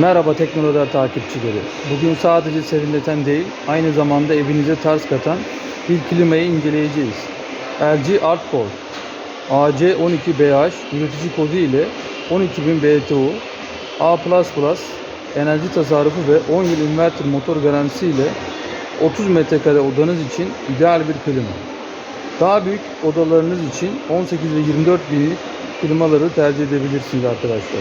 Merhaba Teknolojiler takipçileri. Bugün sadece serinleten değil, aynı zamanda evinize tarz katan bir klimayı inceleyeceğiz. LG Artcore AC12BH üretici kodu ile 12000 BTU A++ enerji tasarrufu ve 10 yıl inverter motor garantisi ile 30 metrekare odanız için ideal bir klima. Daha büyük odalarınız için 18 ve 24 binlik klimaları tercih edebilirsiniz arkadaşlar.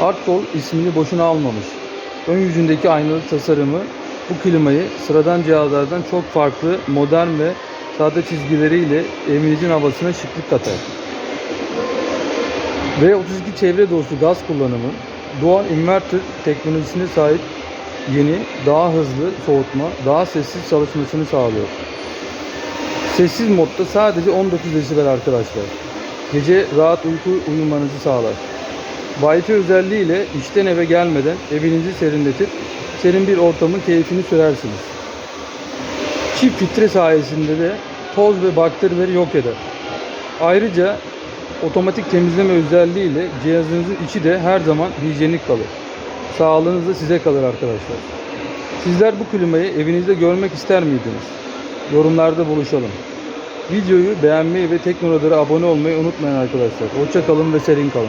Artcol ismini boşuna almamış. Ön yüzündeki aynalı tasarımı bu klimayı sıradan cihazlardan çok farklı, modern ve sade çizgileriyle evinizin havasına şıklık katar. V32 çevre dostu gaz kullanımı, doğal inverter teknolojisine sahip yeni, daha hızlı soğutma, daha sessiz çalışmasını sağlıyor. Sessiz modda sadece 19 desibel arkadaşlar. Gece rahat uyku uyumanızı sağlar. Wi-Fi özelliğiyle işten eve gelmeden evinizi serinletip serin bir ortamın keyfini sürersiniz. Çift filtre sayesinde de toz ve bakterileri yok eder. Ayrıca otomatik temizleme özelliğiyle cihazınızın içi de her zaman hijyenik kalır. Sağlığınız da size kalır arkadaşlar. Sizler bu klimayı evinizde görmek ister miydiniz? Yorumlarda buluşalım. Videoyu beğenmeyi ve teknolojilere abone olmayı unutmayın arkadaşlar. Hoşça kalın ve serin kalın.